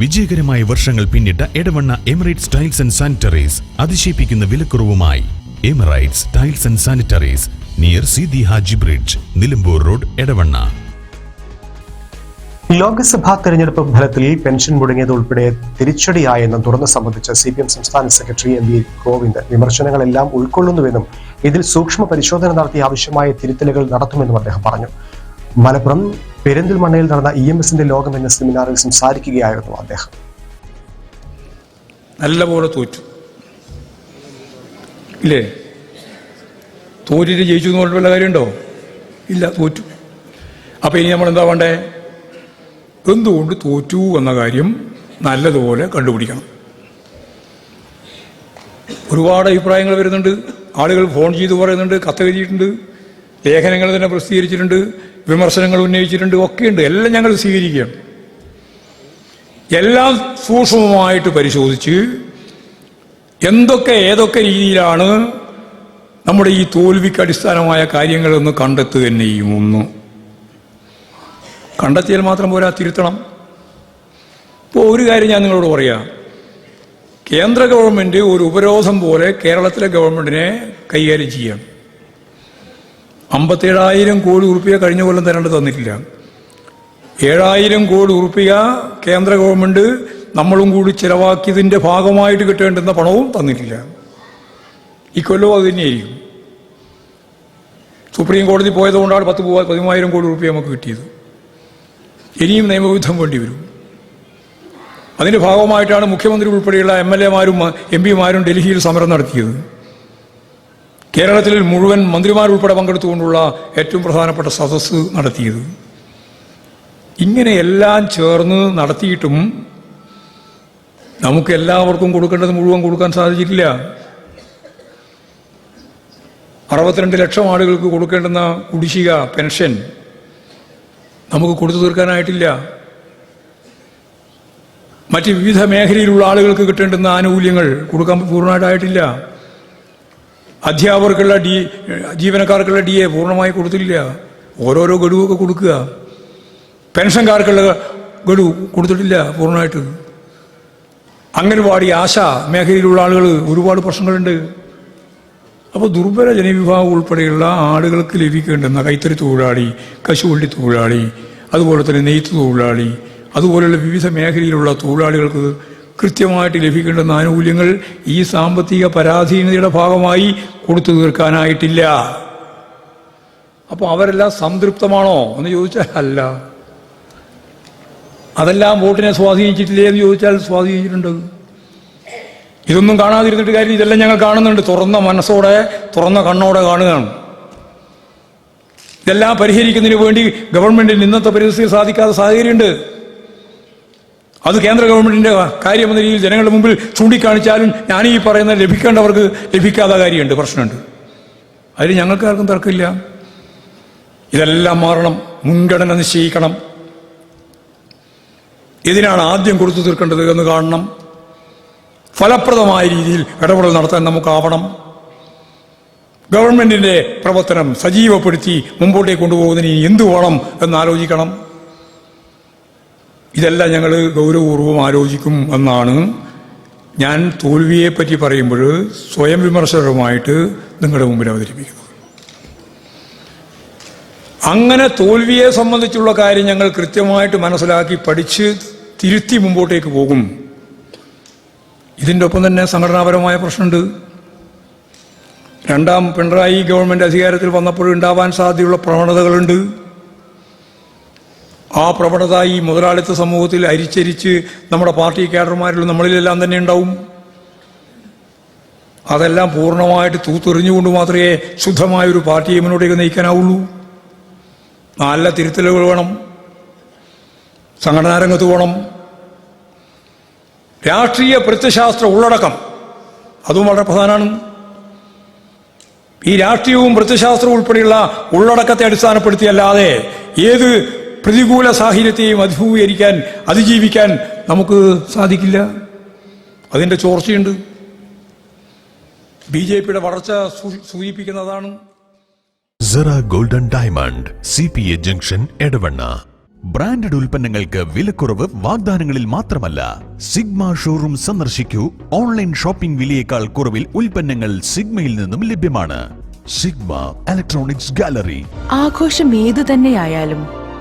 വിജയകരമായ വർഷങ്ങൾ പിന്നിട്ട Edavanna Emirates tiles and sanitaries അതിശയിപ്പിക്കുന്ന വിലക്കുറവുമായി. Emirates tiles and sanitaries near Sidhi Haji bridge Nilambur road Edavanna. Lok Sabha തെരഞ്ഞെടുപ്പ് ഫലത്തിൽ പെൻഷൻ മുടങ്ങിയത് ഉൾപ്പെടെ തിരിച്ചടിയായെന്നും തുറന്ന് സംബന്ധിച്ച് സി പി എം സംസ്ഥാന സെക്രട്ടറി എം വി ഗോവിന്ദ് വിമർശനങ്ങളെല്ലാം ഉൾക്കൊള്ളുന്നുവെന്നും ഇതിൽ സൂക്ഷ്മ പരിശോധന നടത്തി ആവശ്യമായ തിരുത്തലുകൾ നടത്തുമെന്നും അദ്ദേഹം പറഞ്ഞു. മലപ്പുറം പെരിന്തൽമണ്ണയിൽ നടന്ന ഇ എം എസിന്റെ ലോകം എന്ന സെമിനാറിൽ സംസാരിക്കുകയായിരുന്നു അദ്ദേഹം. നല്ലപോലെ തോറ്റു. ഇല്ലേ? തോറ്റിട്ട് ജയിച്ചു എന്ന് വല്ല കാര്യമുണ്ടോ? ഇല്ല തോറ്റു. അപ്പോൾ ഇനി നമ്മൾ എന്താ വേണ്ടേ? എന്തുകൊണ്ട് തോറ്റു എന്ന കാര്യം നല്ലതുപോലെ കണ്ടുപിടിക്കണം. ഒരുപാട് അഭിപ്രായങ്ങൾ വരുന്നുണ്ട്. ആളുകൾ ഫോൺ ചെയ്ത് പറയുന്നുണ്ട് കത്ത് കത്തെഴുതിയിട്ടുണ്ട് ലേഖനങ്ങൾ തന്നെ പ്രസിദ്ധീകരിച്ചിട്ടുണ്ട്. വിമർശനങ്ങൾ ഉന്നയിച്ചിട്ടുണ്ട് ഒക്കെയുണ്ട്. എല്ലാം ഞങ്ങൾ സ്വീകരിക്കുകയാണ്. എല്ലാം സൂക്ഷ്മമായിട്ട് പരിശോധിച്ച് എന്തൊക്കെ ഏതൊക്കെ രീതിയിലാണ് നമ്മുടെ ഈ തോൽവിക്ക് അടിസ്ഥാനമായ കാര്യങ്ങളെന്ന് കണ്ടെത്തുക തന്നെ ഒന്ന് കണ്ടെത്തിയാൽ മാത്രം പോരാ തിരുത്തണം. ഇപ്പോൾ ഒരു കാര്യം ഞാൻ നിങ്ങളോട് പറയാം. കേന്ദ്ര ഗവൺമെന്റ് ഒരു ഉപരോധം പോലെ കേരളത്തിലെ ഗവൺമെന്റിനെ കൈകാര്യം ചെയ്യാം അമ്പത്തേഴായിരം കോടി ഉറുപ്പിക കഴിഞ്ഞ കൊല്ലം തരേണ്ടത് തന്നിട്ടില്ല. ഏഴായിരം കോടി ഉറുപ്പിക കേന്ദ്ര ഗവൺമെന്റ് നമ്മളും കൂടി ചിലവാക്കിയതിന്റെ ഭാഗമായിട്ട് കിട്ടേണ്ടുന്ന പണവും തന്നിട്ടില്ല. ഈ കൊല്ലവും അത് തന്നെയായിരിക്കും. സുപ്രീം കോടതി പോയതുകൊണ്ടാണ് പത്ത് പൂ- പതിമൂവായിരം കോടി റുപ്യ നമുക്ക് കിട്ടിയത്. ഇനിയും നിയമവിധം വേണ്ടി വരും. അതിന്റെ ഭാഗമായിട്ടാണ് മുഖ്യമന്ത്രി ഉൾപ്പെടെയുള്ള എം എൽ എമാരും എം പിമാരും ഡൽഹിയിൽ സമരം നടത്തിയത്. കേരളത്തിൽ മുഴുവൻ മന്ത്രിമാരുൾപ്പെടെ പങ്കെടുത്തുകൊണ്ടുള്ള ഏറ്റവും പ്രധാനപ്പെട്ട സദസ്സ് നടത്തിയത്. ഇങ്ങനെയെല്ലാം ചേർന്ന് നടത്തിയിട്ടും നമുക്ക് എല്ലാവർക്കും കൊടുക്കേണ്ടത് മുഴുവൻ കൊടുക്കാൻ സാധിച്ചിട്ടില്ല. അറുപത്തിരണ്ട് ലക്ഷം ആളുകൾക്ക് കൊടുക്കേണ്ടുന്ന കുടിശ്ശിക പെൻഷൻ നമുക്ക് കൊടുത്തു തീർക്കാനായിട്ടില്ല. മറ്റ് വിവിധ മേഖലയിലുള്ള ആളുകൾക്ക് കിട്ടേണ്ടുന്ന ആനുകൂല്യങ്ങൾ കൊടുക്കാൻ പൂർണമായിട്ടായിട്ടില്ല. അധ്യാപകർക്കുള്ള ഡി ജീവനക്കാർക്കുള്ള ഡി എ പൂർണമായി കൊടുത്തില്ല ഓരോരോ ഗഡുവൊക്കെ കൊടുക്കുക. പെൻഷൻകാർക്കുള്ള ഗഡു കൊടുത്തിട്ടില്ല പൂർണമായിട്ട്. അംഗൻവാടി ആശ മേഖലയിലുള്ള ആളുകൾ ഒരുപാട് പ്രശ്നങ്ങളുണ്ട്. അപ്പോൾ ദുർബല ജനവിഭാഗം ഉൾപ്പെടെയുള്ള ആളുകൾക്ക് ലഭിക്കേണ്ടുന്ന കൈത്തറി തൊഴിലാളി കശുവണ്ടി തൊഴിലാളി അതുപോലെ തന്നെ നെയ്ത്ത് തൊഴിലാളി അതുപോലെയുള്ള വിവിധ മേഖലയിലുള്ള തൊഴിലാളികൾക്ക് കൃത്യമായിട്ട് ലഭിക്കേണ്ടുന്ന ആനുകൂല്യങ്ങൾ ഈ സാമ്പത്തിക പരാധീനതയുടെ ഭാഗമായി കൊടുത്തു തീർക്കാനായിട്ടില്ല. അപ്പോൾ അവരെല്ലാം സംതൃപ്തമാണോ എന്ന് ചോദിച്ചാൽ അല്ല. അതെല്ലാം വോട്ടിനെ സ്വാധീനിച്ചിട്ടില്ലേ എന്ന് ചോദിച്ചാൽ സ്വാധീനിച്ചിട്ടുണ്ട്. ഇതൊന്നും കാണാതിരുന്നിട്ട് കാര്യം ഇതെല്ലാം ഞങ്ങൾ കാണുന്നുണ്ട്. തുറന്ന മനസ്സോടെ തുറന്ന കണ്ണോടെ കാണുകയാണ്. ഇതെല്ലാം പരിഹരിക്കുന്നതിന് വേണ്ടി ഗവൺമെന്റിന് ഇന്നത്തെ പരിസ്ഥിതി സാധിക്കാത്ത സാഹചര്യമുണ്ട്. അത് കേന്ദ്ര ഗവൺമെന്റിന്റെ കാര്യമെന്ന രീതിയിൽ ജനങ്ങളുടെ മുമ്പിൽ ചൂണ്ടിക്കാണിച്ചാലും ഞാൻ ഈ പറയുന്ന ലഭിക്കേണ്ടവർക്ക് ലഭിക്കാത്ത കാര്യമുണ്ട് പ്രശ്നമുണ്ട്. അതിൽ ഞങ്ങൾക്കാർക്കും തർക്കമില്ല. ഇതെല്ലാം മാറണം മുൻഗണന നിശ്ചയിക്കണം. ഇതിനാണ് ആദ്യം കൊടുത്തു തീർക്കേണ്ടത് എന്ന് കാണണം. ഫലപ്രദമായ രീതിയിൽ ഇടപെടൽ നടത്താൻ നമുക്കാവണം. ഗവൺമെന്റിന്റെ പ്രവർത്തനം സജീവപ്പെടുത്തി മുമ്പോട്ടേക്ക് കൊണ്ടുപോകുന്നതിന് എന്തു വേണം എന്ന് ആലോചിക്കണം. ഇതെല്ലാം ഞങ്ങൾ ഗൗരവപൂർവം ആലോചിക്കും എന്നാണ് ഞാൻ തോൽവിയെ പറ്റി പറയുമ്പോൾ സ്വയം വിമർശകരുമായിട്ട് നിങ്ങളുടെ മുമ്പിൽ അവതരിപ്പിക്കുന്നത് അങ്ങനെ തോൽവിയെ സംബന്ധിച്ചുള്ള കാര്യം ഞങ്ങൾ കൃത്യമായിട്ട് മനസ്സിലാക്കി പഠിച്ച് തിരുത്തി മുമ്പോട്ടേക്ക് പോകും. ഇതിന്റെ ഒപ്പം തന്നെ സംഘടനാപരമായ പ്രശ്നമുണ്ട്. രണ്ടാം പിണറായി ഗവൺമെന്റ് അധികാരത്തിൽ വന്നപ്പോൾ ഉണ്ടാവാൻ സാധ്യതയുള്ള പ്രവണതകളുണ്ട്. ആ പ്രവണത ഈ മുതലാളിത്ത സമൂഹത്തിൽ അരിച്ചരിച്ച് നമ്മുടെ പാർട്ടി കേഡർമാരിലും നമ്മളിലെല്ലാം തന്നെ ഉണ്ടാവും. അതെല്ലാം പൂർണമായിട്ട് തൂത്തെറിഞ്ഞുകൊണ്ട് മാത്രമേ ശുദ്ധമായ ഒരു പാർട്ടിയെ മുന്നോട്ടേക്ക് നയിക്കാനാവുള്ളൂ. നല്ല തിരുത്തലുകൾ വേണം. സംഘടനാ രംഗത്ത് പോകണം. രാഷ്ട്രീയ പ്രത്യശാസ്ത്ര ഉള്ളടക്കം അതും വളരെ പ്രധാനമാണ്. ഈ രാഷ്ട്രീയവും പ്രത്യശാസ്ത്രവും ഉൾപ്പെടെയുള്ള ഉള്ളടക്കത്തെ അടിസ്ഥാനപ്പെടുത്തിയല്ലാതെ ഏത് പ്രതികൂല സാഹചര്യത്തെയും അഭിമുഖീകരിക്കാൻ അതിജീവിക്കാൻ നമുക്ക് സാധിക്കില്ല. അതിന്റെ ചോർച്ചയുണ്ട്. ബി ജെ പിയുടെ വളർച്ച സൂചിപ്പിക്കുന്നതാണ്. Sera golden diamond C P A junction Edavanna. Branded ഉൽപ്പന്നങ്ങൾക്ക് വിലക്കുറവ് വാഗ്ദാനങ്ങളിൽ മാത്രമല്ല. സിഗ്മ ഷോറൂം സന്ദർശിക്കൂ. ഓൺലൈൻ ഷോപ്പിംഗ് വിലയേക്കാൾ കുറവിൽ ഉൽപ്പന്നങ്ങൾ സിഗ്മയിൽ നിന്നും ലഭ്യമാണ്. Sigma electronics gallery. ആഘോഷം ഏതു തന്നെയായാലും